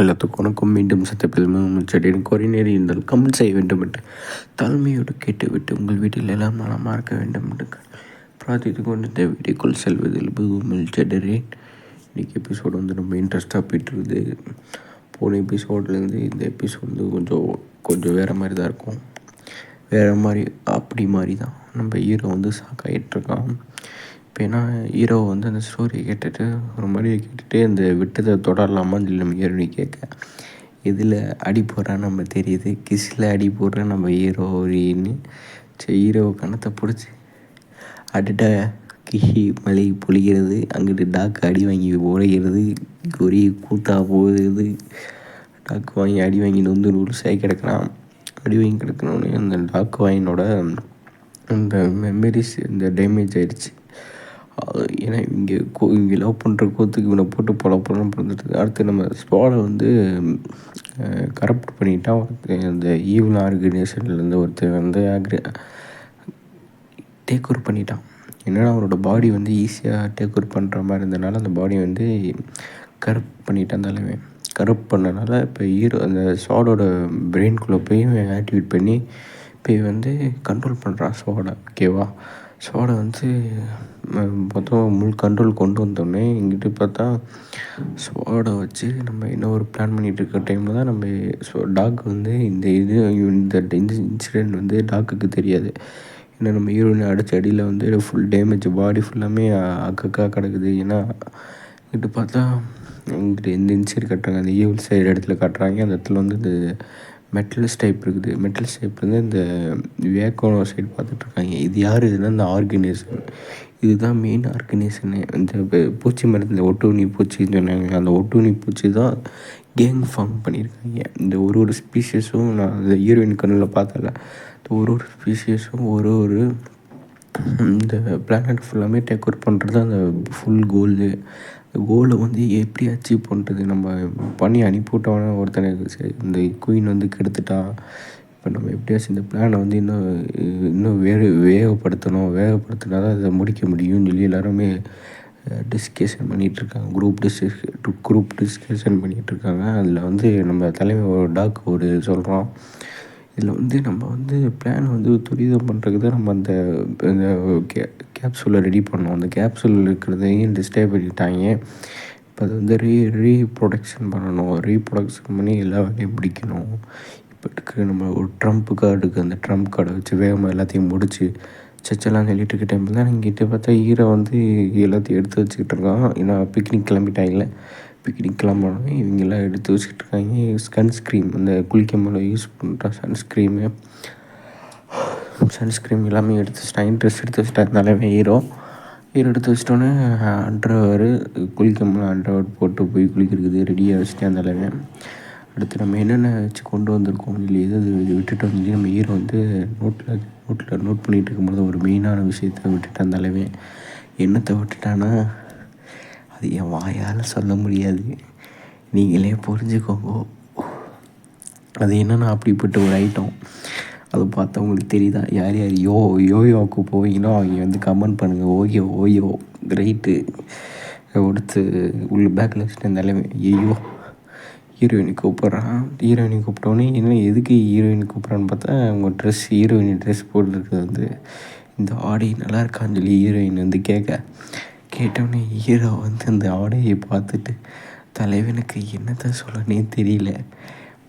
எல்லாத்துக்கும் வணக்கம் மீண்டும் சத்தியப்பிரதமும் செடியின் குறைநேரி இருந்தால் கமெண்ட் செய்ய வேண்டும் என்று தாழ்மையோடு கேட்டுவிட்டு உங்கள் வீட்டில் எல்லாம் நலமாக இருக்க வேண்டும் என்று பிரார்த்தித்து கொண்டு இந்த வீடியோக்குள் செல்வதில் பூமில் செடரேன் இன்றைக்கி எபிசோடு வந்து ரொம்ப இன்ட்ரெஸ்ட்டாக போயிட்டுருக்குது. போன எபிசோட்லேருந்து இந்த எபிசோடு வந்து கொஞ்சம் கொஞ்சம் வேறு மாதிரி தான் இருக்கும். வேறு மாதிரி அப்படி மாதிரி தான். நம்ம ஹீரோ வந்து சாக்காயிட்ருக்கான் இப்போ ஏன்னா ஹீரோ வந்து அந்த ஸ்டோரியை கேட்டுட்டு ஒரு மாதிரி கேட்டுட்டு அந்த விட்டதை தொடரலாமான்னு சொல்லி நம்ம ஹீரோனி கேட்க இதில் அடி போடுறான்னு நம்ம தெரியுது. கிஸில் அடி போடுற நம்ம ஹீரோயின்னு சரி ஹீரோ கணத்தை பிடிச்சி அடிட்ட கிஹி மலை பொழிகிறது அங்கிட்டு டாக்கு அடி வாங்கி உடைகிறது ஒரே கூத்தா போகுது டாக்கு வாங்கி அடி வாங்கி நொந்து நூல்ஸாகி கிடக்கிறான். அடி வாங்கி கிடக்கணுன்னு அந்த டாக்கு வாங்கினோட அந்த மெமரிஸ் இந்த டேமேஜ் ஆயிடுச்சு. ஏன்னா இங்கே கோ இங்கே லவ் பண்ணுற கோத்துக்கு இவனை போட்டு பல படம் பிறந்துட்டு அடுத்து நம்ம ஸ்பாடை வந்து கரப்ட் பண்ணிட்டான். ஒருத்தன் அந்த ஈவில் ஆர்கனைசேஷன்லேருந்து ஒருத்தர் வந்து ஆக்ரி டேக் ஓவர் பண்ணிட்டான். என்னென்னா அவனோட பாடி வந்து ஈஸியாக டேக் ஓவர் பண்ணுற மாதிரி இருந்தனால அந்த பாடி வந்து கரப்ட் பண்ணிட்டான் தலைவன் கரப்ட் பண்ணனால இப்போ ஹீரோ அந்த ஸ்வாடோட பிரெயின்குள்ளே போய் ஆக்டிவேட் பண்ணி இப்போ வந்து கண்ட்ரோல் பண்ணுறான் ஸ்வாடை. ஓகேவா ஸ்வாடை வந்து மொத்தம் முழு கண்ட்ரோல் கொண்டு வந்தோடனே இங்கிட்டு பார்த்தா ஸ்வாடை வச்சு நம்ம என்ன ஒரு பிளான் பண்ணிகிட்டு இருக்க டைமில் தான் நம்ம ஸோ டாக் வந்து இந்த இது இந்த இந்த இன்சிடெண்ட் வந்து டாக்குக்கு தெரியாது. ஏன்னா நம்ம ஹீரோயினை அடித்த அடியில் வந்து ஃபுல் டேமேஜ் பாடி ஃபுல்லாமே அக்கக்கா கிடக்குது. ஏன்னா இங்கிட்டு பார்த்தா இங்கிட்டு எந்த இன்சைடு கட்டுறாங்க அந்த ஈவில் சைடு இடத்துல காட்டுறாங்க. அந்த இடத்துல வந்து இந்த மெட்டல்ஸ் டைப் இருக்குது. மெட்டல் ஸ்டைப்லேருந்து இந்த வேக்கோனோ சைடு பார்த்துட்ருக்காங்க. இது யார்? இதுனா இந்த ஆர்கனைசேஷன் இதுதான் மெயின் ஆர்கனைசேஷனு இந்த பூச்சி மருந்து ஒட்டுண்ணி பூச்சின்னு சொன்னாங்க. அந்த ஒட்டுண்ணி பூச்சி தான் கேங் ஃபார்ம் பண்ணியிருக்காங்க. இந்த ஒரு ஒரு ஸ்பீஷஸும் நான் அந்த ஹீரோயின் கண்ணில் பார்த்தல. இந்த ஒரு ஒரு ஸ்பீஷஸும் ஒரு ஒரு இந்த பிளானட் ஃபுல்லாமே டேக் ஓவர் பண்ணுறது அந்த ஃபுல் கோலு கோலை வந்து எப்படி அச்சீவ் பண்ணுறது நம்ம பண்ணி அனுப்பிவிட்டோன்னா சரி இந்த குயின் வந்து கெடுத்துட்டான் இப்போ நம்ம எப்படியாச்சும் இந்த பிளானை வந்து இன்னும் இன்னும் வேறு வேகப்படுத்தணும். வேகப்படுத்தினா தான் அதை முடிக்க முடியும்னு சொல்லி எல்லாருமே டிஸ்கஷன் பண்ணிகிட்ருக்காங்க குரூப் டிஸ்கஸ் குரூப் டிஸ்கஷன் பண்ணிகிட்ருக்காங்க அதில் வந்து நம்ம தலைமை ஒரு டாக் ஒரு சொல்கிறோம் இதில் வந்து நம்ம வந்து பிளான் வந்து துரிதம் பண்ணுறதுக்கு தான் நம்ம அந்த இந்த கே கேப்சூலை ரெடி பண்ணோம் அந்த கேப்சூலில் இருக்கிறதையும் டிஸ்டர்ப் பண்ணிட்டாங்க. இப்போ அது வந்து ரீ ரீப்ரொடக்ஷன் பண்ணணும். ரீப்ரொடக்ஷன் பண்ணி எல்லா வேலையும் பிடிக்கணும் இப்போ இருக்கிற நம்ம ஒரு ட்ரம்ப் கார்டுக்கு அந்த ட்ரம்ப் கார்டை வச்சு வேகமாக எல்லாத்தையும் முடிச்சு சச்செல்லாம் சொல்லிட்டு இருக்க டைமில் தான் எங்கிட்ட பார்த்தா ஈரை வந்து எல்லாத்தையும் எடுத்து வச்சுக்கிட்டு இருக்கான். ஏன்னா பிக்னிக் கிளம்பிட்டாங்களே பிக்னிக் கிளம்பணும் இவங்கெல்லாம் எடுத்து வச்சுக்கிட்டு இருக்காங்க சன்ஸ்க்ரீம் அந்த குளிக்கும் போது யூஸ் பண்ணுற சன்ஸ்க்ரீமு சன்ஸ்க்ரீம் எல்லாமே எடுத்து வச்சுட்டாங்க ட்ரெஸ் எடுத்து வச்சுட்டாங்க தலைவன் ஹீரோ ஹீரோ எடுத்து வச்சிட்டோன்னே அண்டர்வேரு குளிக்கும் போது அண்டர்வேர் போட்டு போய் குளிக்கிறது ரெடியாக வச்சுட்டேன். தலைவன் அடுத்து நம்ம என்னென்ன வச்சு கொண்டு வந்திருக்கோம் இல்லை எது எது விட்டுட்டு வந்து நம்ம ஹீரோ வந்து நோட்டில் நோட்டில் நோட் பண்ணிகிட்டு இருக்கும்போது ஒரு மெயினான விஷயத்த விட்டுட்டான் தலைவன் என்னத்தை விட்டுட்டான்னா அது என் வாயால் சொல்ல முடியாது. நீங்களே புரிஞ்சுக்கோங்க. அது என்னென்னா அப்படிப்பட்ட ஒரு ஐட்டம் அது பார்த்தா உங்களுக்கு தெரியுதா? யார் யார் யோ யோயோவுக்கு போவீங்களோ அவங்க வந்து கமெண்ட் பண்ணுங்கள் ஓயோ ஓயோ ரைட்டு கொடுத்து உள்ள பேக்கில் வச்சுட்டு இருந்தாலுமே ஐயோ ஹீரோயினி கூப்பிட்றான். ஹீரோயினி கூப்பிட்டோன்னே என்ன எதுக்கு ஹீரோயின் கூப்பிட்றான்னு பார்த்தா அவங்க ட்ரெஸ் ஹீரோயின் ட்ரெஸ் போட்டுருக்கிறது வந்து இந்த ஆடை நல்லா இருக்கான்னு சொல்லி ஹீரோயின் வந்து கேட்க. கேட்டோடனே ஹீரோ வந்து அந்த ஆடையை பார்த்துட்டு தலைவனுக்கு என்னத்தை சொல்லனே தெரியல.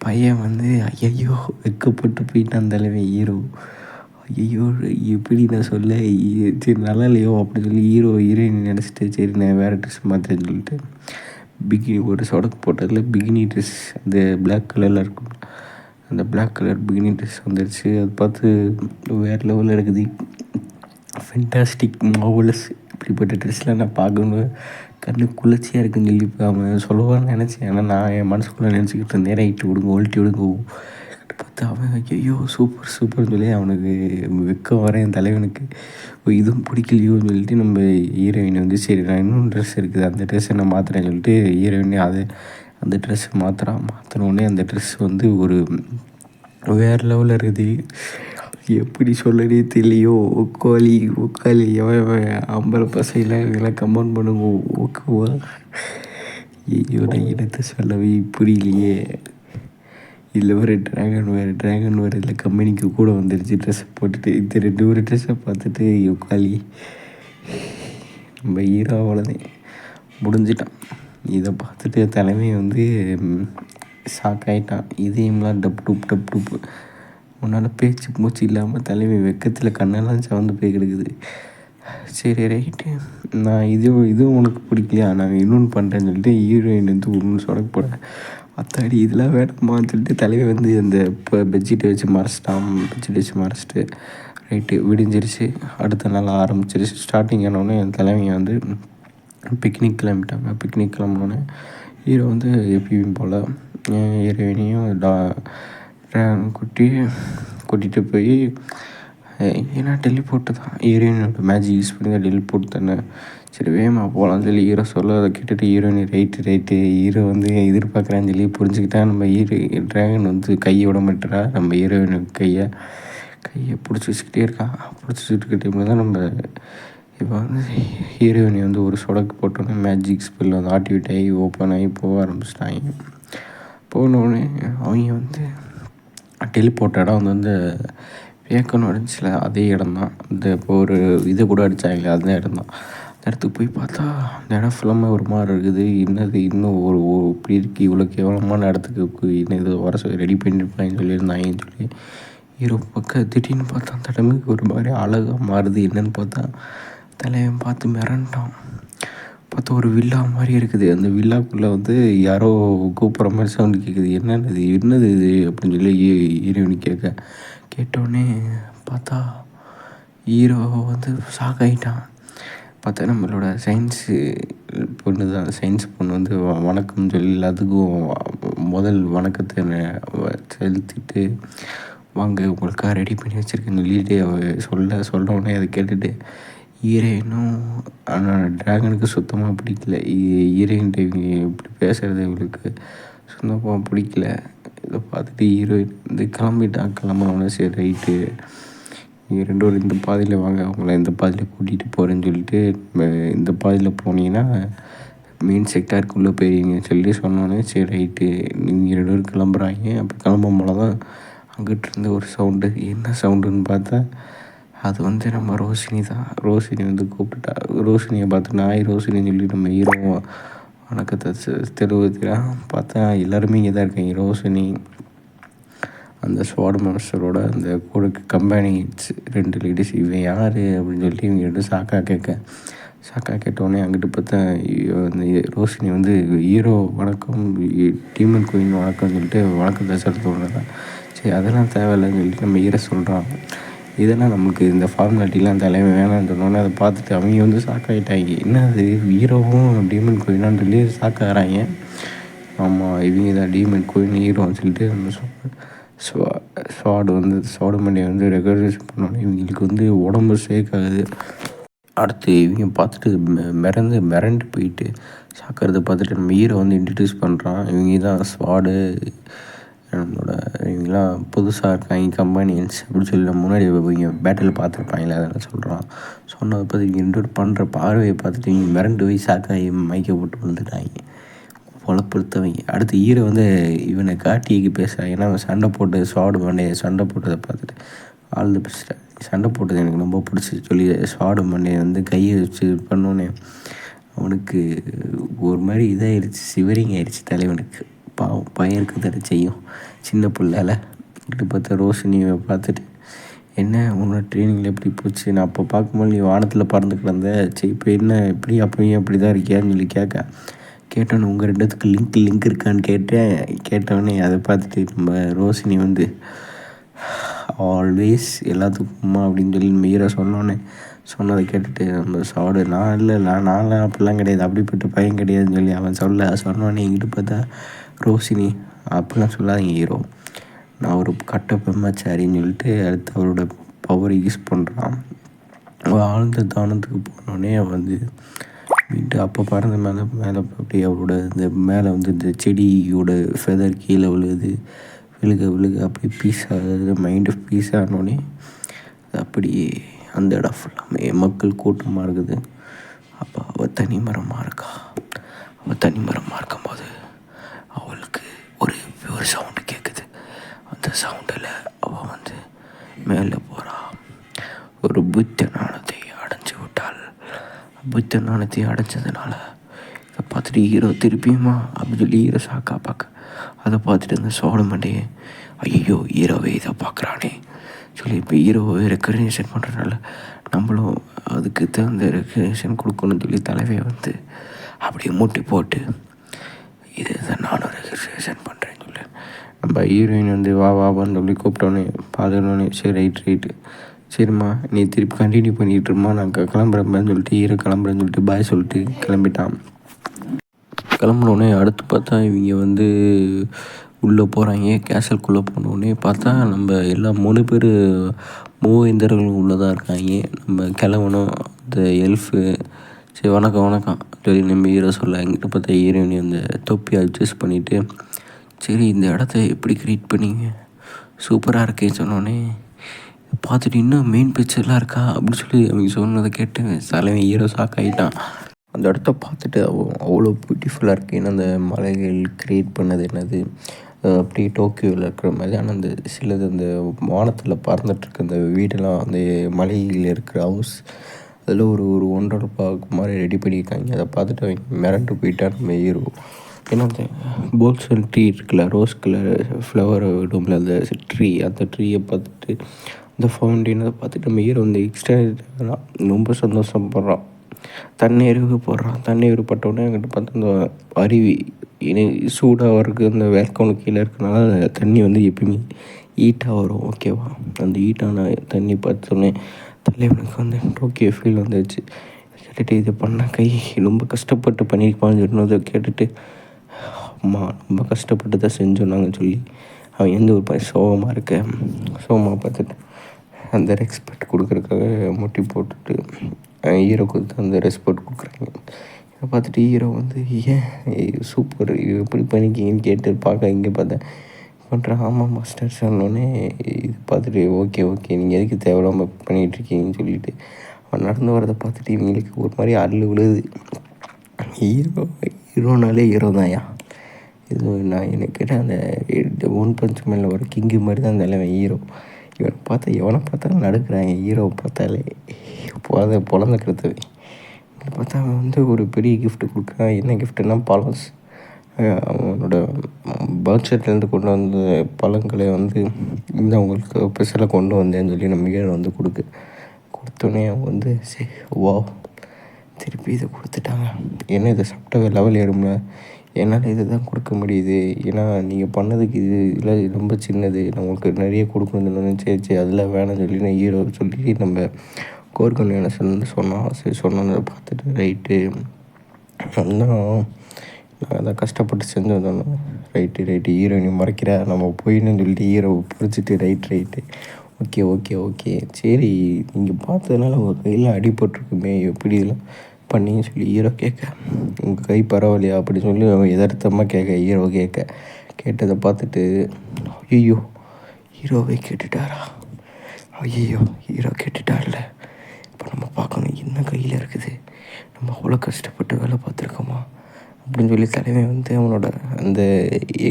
பையன் வந்து ஐயையோ வெக்கப்பட்டு போயிட்டான் தலைவன் ஹீரோ ஐயோ எப்படி நான் சொல்ல சரி நல்லா இல்லையோ அப்படி சொல்லி ஹீரோ ஹீரோயின் நினச்சிட்டு சரி நான் வேறு ட்ரெஸ் மாற்றேன்னு சொல்லிட்டு பிகினி ஒரு சொடக்கு போட்டதில் பிகினி ட்ரெஸ் அந்த பிளாக் கலரில் இருக்கும். அந்த பிளாக் கலர் பிகினி ட்ரெஸ் வந்துடுச்சு அது பார்த்து வேறு லெவலில் இருக்குது. ஃபென்டாஸ்டிக் மாவலஸ் இப்படிப்பட்ட ட்ரெஸ்லாம் நான் பார்க்கணும் கண்ணு குளிர்ச்சியாக இருக்குன்னு சொல்லி அவன் சொல்லுவான்னு நினச்சேன். ஆனால் நான் என் மனசுக்குள்ளே நினச்சிக்கிட்டு இருந்தேன் ரைட்டு விடுங்க ஒல்ட்டி விடுங்க. பார்த்து அவன் ஐயோ சூப்பர் சூப்பர்னு சொல்லி அவனுக்கு வெக்க வர என் தலைவனுக்கு இதுவும் பிடிக்கலையோன்னு சொல்லிட்டு நம்ம ஹீரோயின் வந்து சரி நான் இன்னும் ட்ரெஸ் இருக்குது அந்த ட்ரெஸ்ஸை நான் மாற்றுறேன்னு சொல்லிட்டு ஹீரோயினே அதை அந்த ட்ரெஸ்ஸை மாற்றுறான் மாற்றினோடனே அந்த ட்ரெஸ் வந்து ஒரு வேறு லெவலில் இருக்குது. எப்படி சொல்லனே தெரியலையோ. உக்காளி உக்காலி எவன் எவன் ஆம்பளை பசையில் இதெல்லாம் கமெண்ட் பண்ணுங்க. ஓகேவா ஐயோ நான் என்னத்தை சொல்லவே புரியலையே. இதில் வேறு ட்ராகன் வேறு ட்ராகன் வேறு இல்லை கம்பெனிக்கு கூட வந்துருச்சு ட்ரெஸ்ஸை போட்டுட்டு. இந்த ரெண்டு ஒரு ட்ரெஸ்ஸை பார்த்துட்டு உக்காலி நம்ம ஹீரோ அவ்வளோதான் முடிஞ்சிட்டான். இதை பார்த்துட்டு தலைமை வந்து ஷாக் ஆகிட்டான் இதையும்லாம் டப் டுப் டப் டுப் உன்னால் பேச்சு மூச்சு இல்லாமல் தலைமை வெக்கத்தில் கண்ணெல்லாம் சவந்து போய் கிடக்குது. சரி ரைட்டு நான் இது இதுவும் உனக்கு பிடிக்கலையா? நான் இன்னொன்று பண்ணுறேன்னு சொல்லிட்டு ஹீரோயின் வந்து ஒன்று சொடக்கு போகிறேன் அத்தாடி இதெல்லாம் வேணாமான்னு சொல்லிட்டு தலைவி வந்து அந்த இப்போ பெட்ஷீட்டை வச்சு மறைச்சிட்டான். பெட்ஷீட் வச்சு மறைச்சிட்டு ரைட்டு விடிஞ்சிருச்சு. அடுத்த நாள் ஆரம்பிச்சிருச்சு. ஸ்டார்டிங் ஆனோடனே என் தலைமையை வந்து பிக்னிக் கிளம்பிட்டாங்க. பிக்னிக் கிளம்பினோடனே ஹீரோ வந்து எப்பயும் போல் ஹீரோயினையும் டா குட்டி கூட்டிகிட்டு போய் ஏன்னா டெலிபோர்ட்டு தான். ஹீரோயினோட மேஜிக் யூஸ் பண்ணி தான் டெலிபோர்ட் தானே சரி வேகமாக போகலான்னு சொல்லி ஹீரோ சொல்ல. அதை கேட்டுட்டு ஹீரோயின் ரைட்டு ரைட்டு ஹீரோ வந்து எதிர்பார்க்குறான்னு சொல்லி புரிஞ்சுக்கிட்டா நம்ம ஹீரோ ட்ராகன் வந்து கையை விட மாட்டுறா. நம்ம ஹீரோயினுக்கு கையை கையை பிடிச்சி வச்சுக்கிட்டே இருக்கான் பிடிச்சி வச்சுக்கிட்ட டைமில் தான் நம்ம இப்போ வந்து ஹீரோயினை வந்து ஒரு சொடக்கு போட்டோன்னே மேஜிக் ஸ்பெல் வந்து ஆக்டிவேட் ஆகி ஓப்பன் ஆகி போக ஆரம்பிச்சிட்டாங்க. போனோடனே அவங்க வந்து டெலிபோர்ட் இடம் வந்து வந்து வேக்கணும் இருந்துச்சுல அதே இடம் தான். இந்த இப்போ ஒரு இது கூட அடித்தாங்களே அந்த இடம் தான். அந்த இடத்துக்கு போய் பார்த்தா அந்த இடம் ஃபுல்லாமே ஒரு மாதிரி இருக்குது. என்னது இன்னும் ஒரு இப்படி இருக்குது இவ்வளோ கேவலமான இடத்துக்கு இது வர சொல்லி ரெடி பண்ணியிருப்பாங்கன்னு சொல்லியிருந்தாங்கன்னு சொல்லி. ஹீரோ பக்கம் திடீர்னு பார்த்தா அந்த இடமே ஒரு மாதிரி அழகாக மாறுது. என்னன்னு பார்த்தா தலைவன் பார்த்து மிரண்டான். பார்த்தா ஒரு வில்லா மாதிரி இருக்குது. அந்த வில்லாக்குள்ளே வந்து யாரோ கூப்பிட்ற மாதிரி சவுண்டு கேட்குது என்னென்னது இது என்னது இது அப்படின்னு சொல்லி ஹீரோயினி கேட்க கேட்டோடனே பார்த்தா ஹீரோ வந்து ஷாக் ஆகிட்டான் பார்த்தா நம்மளோட சயின்ஸு பொண்ணு தான். சயின்ஸ் பொண்ணு வந்து வணக்கம் சொல்லி எல்லாத்துக்கும் முதல் வணக்கத்தை செலுத்திட்டு வாங்க உங்களுக்காக ரெடி பண்ணி வச்சுருக்கேன். சொல்லிட்டு சொல்ல சொல்கிறோன்னே அதை கேட்டுட்டு ஹீரோயினும் ஆனால் ட்ராகனுக்கு சுத்தமாக பிடிக்கல. ஹீரோயின்கிட்ட இவங்க இப்படி பேசுகிறது இவங்களுக்கு சுத்தமாக பிடிக்கல. இதை பார்த்துட்டு ஹீரோயின் வந்து கிளம்பிட்டான். கிளம்புனோடனே சரி ரைட்டு. நீங்கள் ரெண்டு பேரும் இந்த பாதையில் வாங்க. அவங்கள இந்த பாதையில் கூட்டிகிட்டு போகிறேன்னு சொல்லிட்டு இந்த பாதையில் போனீங்கன்னா மெயின் செக்டாருக்குள்ளே போயிருவீங்கன்னு சொல்லி சொன்னோன்னே சரி ரைட்டு. நீங்கள் ரெண்டு பேரும் கிளம்புறாங்க. அப்போ கிளம்பும் போல தான் அங்கிட்டிருந்து ஒரு சவுண்டு என்ன சவுண்டுன்னு பார்த்தா அது வந்து நம்ம ரோஷினி தான். ரோஷினி வந்து கூப்பிட்டா ரோஷினியை பார்த்து நாய் ரோஷினின்னு சொல்லி நம்ம ஹீரோ வணக்கத்தை தெரிவிக்கிறான் பார்த்தா எல்லாருமே இங்கே தான் இருக்காங்க. ரோஷினி அந்த ஸ்வாட் மாஸ்டரோட அந்த கூட கம்பெனி ரெண்டு லேடிஸ் இவன் யார் அப்படின்னு சொல்லி இவங்க ரெண்டு சாக்கா கேட்க சாக்கா கேட்டோடனே அங்கிட்டு பார்த்தா அந்த ரோஷினி வந்து ஹீரோ வணக்கம் டீமன் கோயின் வணக்கம்னு சொல்லிட்டு வணக்கத்தை செலுத்த சரி அதெல்லாம் தேவையில்லைன்னு சொல்லிட்டு நம்ம ஹீரோ சொல்கிறான் இதெல்லாம் நமக்கு இந்த ஃபார்மாலிட்டிலாம் தலைமை வேணான்னு சொன்னோன்னே அதை பார்த்துட்டு அவங்க வந்து ஷாக்காகிட்டாங்க என்ன அது ஹீரோவும் டீமன் கோயினான்னு சொல்லி ஷாக்காகிறாங்க ஆமாம் இவங்க தான் டீமன் கோயின் ஹீரோன்னு சொல்லிட்டு நம்ம ஸ்வா ஸ்வாடு வந்து ஸ்வாடு மண்டியை வந்து ரெகனைஸ் பண்ணோன்னே இவங்களுக்கு வந்து உடம்பு ஷேக் ஆகுது. அடுத்து இவங்க பார்த்துட்டு மிரந்து மிரண்டு போயிட்டு சாக்கிறத பார்த்துட்டு நம்ம ஹீரோ வந்து இன்ட்ரடியூஸ் பண்ணுறான் இவங்க தான் ஸ்வாடு நம்மளோட இவங்கெல்லாம் புதுசாக இருக்காங்க கம்பெனியன்ஸ் அப்படின்னு சொல்லி நம்ம முன்னாடி இவங்க பேட்டில் பார்த்துருப்பாங்களே அதெல்லாம் சொல்கிறான் சொன்னதை பார்த்து இவங்க இன்டோர் பண்ணுற பார்வையை பார்த்துட்டு இவங்க மிரண்டு போய் சாக்காகி மயக்க போட்டு விழுந்துட்டாங்க. பொழப்படுத்தவங்க அடுத்து ஈரை வந்து இவனை காட்டிக்கு பேசுகிறாங்க ஏன்னா அவன் சண்டை போட்டு சாடு பண்ணி சண்டை போட்டதை பார்த்துட்டு ஆழ்ந்து பேசுகிறேன் சண்டை போட்டது எனக்கு ரொம்ப பிடிச்சி சொல்லி சாடு பண்ணி வந்து கையை வச்சு பண்ணோன்னே அவனுக்கு ஒரு மாதிரி இதாகிடுச்சு சிவரிங் ஆயிடுச்சு தலைவனுக்கு. பாவம் பையனுக்கு தானே செய்யும். சின்ன பிள்ளைல. இங்கிட்டு பார்த்தா ரோஷினியை பார்த்துட்டு என்ன உன்னோட ட்ரைனிங்கில் எப்படி போச்சு? நான் அப்போ பார்க்கும்போது நீ வானத்தில் பறந்து கிடந்த. சரி இப்போ என்ன எப்படி அப்பயும் அப்படி தான் இருக்கியான்னு சொல்லி கேட்க கேட்டோன்னே உங்கள் ரெண்டுத்துக்கு லிங்க் லிங்க் இருக்கான்னு கேட்டேன். கேட்டவொடனே அதை பார்த்துட்டு நம்ம ரோஷினி வந்து ஆல்வேஸ் எல்லாத்துக்குமா அப்படின்னு சொல்லி மீற சொன்னோன்னே சொன்னதை கேட்டுட்டு நம்ம சாடு நான் இல்லை நான் நான்லாம் அப்படிலாம் கிடையாது. அப்படிப்பட்ட பையன் கிடையாதுன்னு சொல்லி அவன் சொல்ல சொன்னோன்னே எங்கிட்ட பார்த்தா ரோஷினி அப்படிலாம் சொல்லாதீங்க ஹீரோ. நான் ஒரு கட்ட பெம்மச்சாரின்னு சொல்லிட்டு அடுத்து அவரோட பவரை யூஸ் பண்ணுறான் ஆழ்ந்த தானத்துக்கு போனோடனே அவன் வந்து வீட்டு அப்போ பறந்த மேலே மேலே அப்படியே அவரோட இந்த மேலே வந்து இந்த செடியோட ஃபெதர் கீழே விழுகுது. விழுக விழுக அப்படி பீஸ் ஆகுது மைண்டு பீஸ் ஆனோடனே அப்படியே அந்த இடம் ஃபுல்லாமே மக்கள் கூட்டமாக இருக்குது. அப்போ அவள் தனி மரமாக இருக்கா? அவள் தனிமரமாக மரமாக இருக்கா ஒரு ஒரு சவுண்டு கேட்குது அந்த சவுண்டில் அவள் வந்து மேலே போகிறா ஒரு புத்த ஞானத்தை அடைஞ்சு விட்டால் புத்த ஞானத்தை அடைஞ்சதுனால இதை பார்த்துட்டு ஹீரோ திருப்பியுமா? அப்படின்னு சொல்லி ஹீரோ சாக்கா பார்க்க. அதை பார்த்துட்டு இருந்த சோழமண்டே ஐயோ ஹீரோவே இதை பார்க்குறானே. சொல்லி இப்போ ஹீரோவை ரெக்கக்னேஷன் பண்ணுறதுனால நம்மளும் அதுக்கு தகுந்த ரெக்கக்னேஷன் கொடுக்கணும்னு சொல்லி தலைவை வந்து அப்படியே மூட்டி போட்டு இது தான் நானும் ரெக்கக்னேஷன் பண்ணுறேன்னு நம்ம ஹீரோயின் வந்து வா வாபான்னு சொல்லி கூப்பிட்டோன்னே பார்த்துக்கணுன்னே சரி ரைட் ரைட்டு சரிம்மா நீ திருப்பி கண்டினியூ பண்ணிகிட்ருமா நான் க- கிளம்புறேன் சொல்லிட்டு ஹீரோ கிளம்புறேன்னு சொல்லிட்டு பாய் சொல்லிட்டு கிளம்பிட்டான். கிளம்புனோடனே அடுத்து பார்த்தா இவங்க வந்து உள்ளே போகிறாங்க கேசல்குள்ளே போனோடனே பார்த்தா நம்ம எல்லா மூணு பேர் மூவேந்தர்களும் உள்ளே தான் இருக்காங்க. நம்ம கிளம்பணும் இந்த எல்ஃபு சரி வணக்கம் வணக்கம். சொல்லி நம்ம ஹீரோ சொல்ல எங்கிட்ட பார்த்தா ஹீரோயினி அந்த தொப்பி அட்ஜஸ்ட் பண்ணிவிட்டு சரி இந்த இடத்த எப்படி க்ரியேட் பண்ணீங்க? சூப்பராக இருக்கேன்னு சொன்னோடனே பார்த்துட்டு இன்னும் மெயின் பிக்சர்லாம் இருக்கா? அப்படின்னு சொல்லி அவங்க சொன்னதை கேட்டு தலைவன் ஹீரோ ஷாக் ஆகிட்டான் அந்த இடத்த பார்த்துட்டு அவ- அவ்வளோ பியூட்டிஃபுல்லாக இருக்குது ஏன்னா அந்த மலைகள் க்ரியேட் பண்ணது என்னது? அப்படியே டோக்கியோவில் இருக்கிற மாதிரி. ஆனால் அந்த சிலது அந்த வானத்தில் பறந்துட்டுருக்க அந்த வீடெல்லாம் அந்த மலையில் இருக்கிற ஹவுஸ் அதில் ஒரு ஒரு ஒன்றரை பார்க்க மாதிரி ரெடி பண்ணியிருக்காங்க. அதை பார்த்துட்டு அவங்க மிரண்டு போயிட்டா நம்ம ஹீரோ ஏன்னா அந்த போல்சல் ட்ரீ இருக்குல்ல ரோஸ் கலர் ஃப்ளவர் விடும்ல அந்த ட்ரீ அந்த ட்ரீயை பார்த்துட்டு அந்த ஃபவுண்டெயினை பார்த்துட்டு நம்ம ஹீரோ வந்து எக்ஸ்ட்ரா ரொம்ப சந்தோஷப்படுறான் தண்ணீருக்கு போடுறான். எருவு பட்டவுடனே என்கிட்ட பார்த்து அந்த அருவி இனி சூடாக இருக்குது அந்த வேர்க்கவுனு கீழே இருக்கனால அந்த தண்ணி வந்து எப்பயுமே ஹீட்டாக வரும் ஓகேவா அந்த ஹீட்டான தண்ணி பார்த்தோன்னே தலைவனுக்கு வந்து டோக்கியோ ஃபீல் வந்துச்சு கேட்டுட்டு இது பண்ண கை ரொம்ப கஷ்டப்பட்டு பண்ணியிருப்பான்னு சொன்னதை கேட்டுட்டு அம்மா ரொம்ப கஷ்டப்பட்டு தான் செஞ்சோம் நாங்கள் சொல்லி அவன் எந்த ஒரு பையன் சோகமாக இருக்க சோகமாக பார்த்துட்டு அந்த ரெஸ்பெக்ட் கொடுக்குறதுக்காக முட்டி போட்டுட்டு ஹீரோ கொடுத்து அந்த ரெஸ்பெக்ட் கொடுக்குறாங்க. இதை பார்த்துட்டு ஹீரோ வந்து ஏன் சூப்பர் எப்படி பண்ணிக்கிங்கன்னு கேட்டு பார்க்க இங்கே பார்த்தேன் பண்ணுறேன் ஆமாம் மாஸ்டர் சொன்னோடனே இது பார்த்துட்டு ஓகே ஓகே நீங்கள் எதுக்கு தேவையில்லாமல் பண்ணிகிட்ருக்கீங்கன்னு சொல்லிட்டு அவன் நடந்து வரதை பார்த்துட்டு இவங்களுக்கு ஒரு மாதிரி அள்ளு விழுது. ஹீரோ ஹீரோனாலே ஹீரோ தான்யா இது நான் எனக்கு அந்த ஒன் பஞ்ச் மேலே வர கிங்கு மாதிரி தான் அந்த தலைவன் ஹீரோ இவனை பார்த்தா எவனை பார்த்தாலும் நடுக்கிறாங்க ஹீரோவை பார்த்தாலே. பிறந்த பொழந்துக்கிறது இவனை பார்த்தா அவன் வந்து ஒரு பெரிய கிஃப்ட்டு கொடுக்குறான். என்ன கிஃப்ட்டுன்னா பழம். அவனோட பேர்த் கொண்டு வந்த பழங்களை வந்து இந்த அவங்களுக்கு ஸ்பெஷலாக கொண்டு வந்தேன்னு சொல்லி நம்ம ஹீரோ வந்து கொடுக்கு. கொடுத்தோன்னே அவன் வந்து சரி வா திருப்பி இதை கொடுத்துட்டாங்க. ஏன்னா இதை சாப்பிட்டவே லெவல் ஏறும்ல? என்னால் இதை தான் கொடுக்க முடியுது. ஏன்னா நீங்கள் பண்ணதுக்கு இது இல்லை ரொம்ப சின்னது. நான் உங்களுக்கு நிறைய கொடுக்கணுன்னு சரி சரி அதெல்லாம் வேணாம்னு சொல்லி நான் ஹீரோ சொல்லி நம்ம கோர்கன் என்ன சொன்ன சொன்னான். சரி சொன்னதை பார்த்துட்டு ரைட்டு அதான் நான் அதை கஷ்டப்பட்டு செஞ்சு வந்தோம் ரைட்டு ரைட்டு நீ மறைக்கிற நம்ம போயின்னு சொல்லிட்டு ஹீரோ பிடிச்சிட்டு right right okay okay okay. சரி நீங்கள் பார்த்ததுனால உங்கள் கையில் அடிபட்டிருக்குமே எப்படி இதெல்லாம் பண்ணின்னு சொல்லி ஹீரோ கேட்க. உங்கள் கை பரவாயில்லையா? அப்படின்னு சொல்லி அவன் எதார்த்தமாக கேட்க ஹீரோ கேட்க. கேட்டதை பார்த்துட்டு ஐயோ ஹீரோவை கேட்டுட்டாரா? ஐயோ ஹீரோ கேட்டுட்டார்ல. இப்போ நம்ம பார்க்கணும் என்ன கையில் இருக்குது? நம்ம அவ்வளோ கஷ்டப்பட்டு வேலை பார்த்துருக்கோமா? அப்படின்னு சொல்லி தலைவன் வந்து அவனோட அந்த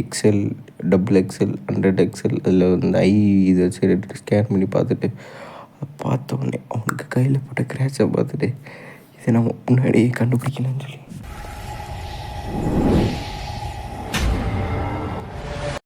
XL double XL hundred XL அதில் வந்து ஐ இதை வச்சு ஸ்கேன் பண்ணி பார்த்துட்டு பார்த்த உடனே அவனுக்கு கையில் போட்ட கிராச்சை பார்த்துட்டு இதை நம்ம முன்னாடியே கண்டுபிடிக்கணும்னு சொல்லி.